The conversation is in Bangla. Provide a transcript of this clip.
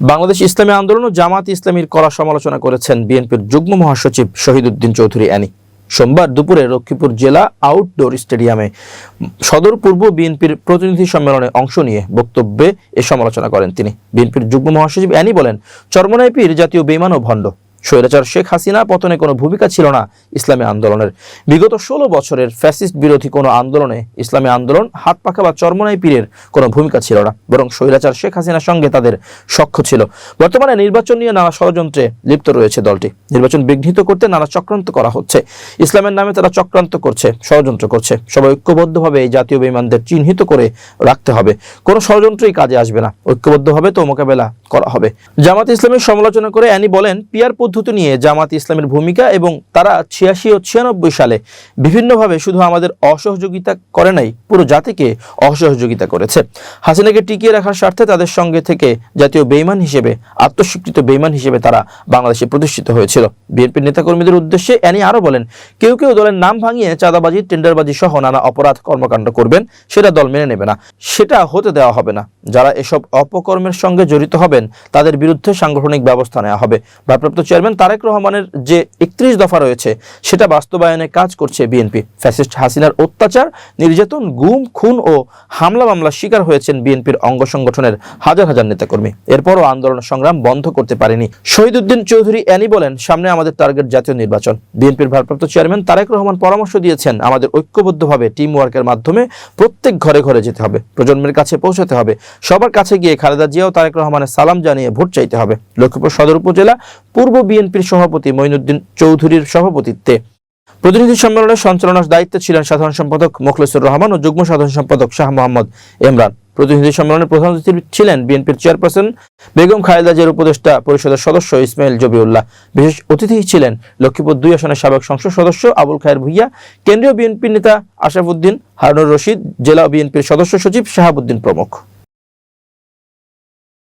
বাংলাদেশ ইসলামী আন্দোলন ও জামাত ইসলামীর কড়া সমালোচনা করেছেন বিএনপির যুগ্ম মহাসচিব শহীদুদ্দিন চৌধুরী অ্যানি। সোমবার দুপুরে লক্ষ্মীপুর জেলা আউটডোর স্টেডিয়ামে সদর পূর্ব বিএনপির প্রতিনিধি সম্মেলনে অংশ নিয়ে বক্তব্যে এ সমালোচনা করেন তিনি। বিএনপির যুগ্ম মহাসচিব অ্যানি বলেন চর্মনাইপির পীর জাতীয় বেমান ও ভণ্ড। স্বৈরাচার শেখ হাসিনা পতনে কোনো ভূমিকা ছিল না ইসলামী আন্দোলনের। বিগত ষোলো বছরের ফ্যাসিস্ট বিরোধী কোনো আন্দোলনে ইসলামী আন্দোলন হাত পাখা বা চরমনাই পীরের কোনো ভূমিকা ছিল না, বরং স্বৈরাচার শেখ হাসিনার সঙ্গে তাদের সখ্য ছিল। বর্তমানে নির্বাচন নিয়ে নানা ষড়যন্ত্রে লিপ্ত রয়েছে দলটি। নির্বাচন বিঘ্নিত করতে নানা চক্রান্ত করা হচ্ছে। ইসলামের নামে তারা চক্রান্ত করছে, ষড়যন্ত্র করছে। সবাই ঐক্যবদ্ধভাবে এই জাতীয় বেঈমানদের চিহ্নিত করে রাখতে হবে। কোনো ষড়যন্ত্রই কাজে আসবে না। ঐক্যবদ্ধভাবে তো মোকাবেলা করা হবে। জামাত ইসলামের সমালোচনা করে অ্যানি বলেন, পিয়ার পদ্ধতি নিয়ে জামাত ইসলামের ভূমিকা এবং তারা ছিয়াশি ও ছিয়ানব্বই সালে বিভিন্নভাবে শুধু আমাদের অসহযোগিতা করে নাই, পুরো জাতিকে অসহযোগিতা করেছে। হাসিনাকে টিকিয়ে রাখার স্বার্থে তাদের সঙ্গে থেকে জাতীয় বেইমান হিসেবে, আত্মস্বীকৃত বেইমান হিসেবে তারা বাংলাদেশে প্রতিষ্ঠিত হয়েছিল। বিএনপির নেতাকর্মীদের উদ্দেশ্যে অ্যানি আরও বলেন, কেউ কেউ দলের নাম ভাঙিয়ে চাঁদাবাজি, টেন্ডারবাজি সহ নানা অপরাধ কর্মকাণ্ড করবেন, সেটা দল মেনে নেবে না। সেটা হতে দেওয়া হবে না। যারা এসব অপকর্মের সঙ্গে জড়িত হবেন, তাদের বিরুদ্ধে সাংগঠনিক ব্যবস্থা নেওয়া হবে। ভারপ্রাপ্ত চেয়ারম্যান তারেক রহমানের যে একত্রিশ দফা রয়েছে, সেটা বাস্তবায়নে কাজ করছে বিএনপি। ফ্যাসিস্ট হাসিনার অত্যাচার, নির্যাতন, গুম, খুন ও হামলা মামলার শিকার হয়েছেন বিএনপির অঙ্গ সংগঠনের হাজার হাজার নেতাকর্মী। এরপরও আন্দোলন সংগ্রাম বন্ধ করতে পারেনি। শহীদুদ্দিন চৌধুরী অ্যানি বলেন, সামনে আমাদের টার্গেট জাতীয় নির্বাচন। বিএনপির ভারপ্রাপ্ত চেয়ারম্যান তারেক রহমান পরামর্শ দিয়েছেন, আমাদের ঐক্যবদ্ধভাবে টিম ওয়ার্কের মাধ্যমে প্রত্যেক ঘরে ঘরে যেতে হবে। প্রজন্মের কাছে পৌঁছাতে হবে। সবার কাছে গিয়ে খালেদা জিয়া ও তারেক রহমানের সালাম জানিয়ে ভোট চাইতে হবে। লক্ষ্মীপুর সদর উপজেলা পূর্ব বিএনপির সভাপতি মঈনুদ্দিন চৌধুরীর সভাপতিত্বে। প্রতিনিধি সম্মেলনের সঞ্চালনার দায়িত্বে ছিলেন সাধারণ সম্পাদক মোখলেসুর রহমান ও যুগ্ম সাধারণ সম্পাদক শাহ মোহাম্মদ ইমরান। প্রতিনিধি সম্মেলনে প্রধান অতিথি ছিলেন বিএনপির চেয়ারপারসন বেগম খালেদা জিয়ার উপদেষ্টা পরিষদের সদস্য ইসমাইল জবিউল্লাহ। বিশেষ অতিথি ছিলেন লক্ষ্মীপুর দুই আসনের সাবেক সংসদ সদস্য আবুল খায়ের ভুইয়া, কেন্দ্রীয় বিএনপির নেতা আশরাফুদ্দিন, হারুনুর রশিদ, জেলা বিএনপির সদস্য সচিব শাহাবুদ্দিন প্রমুখ।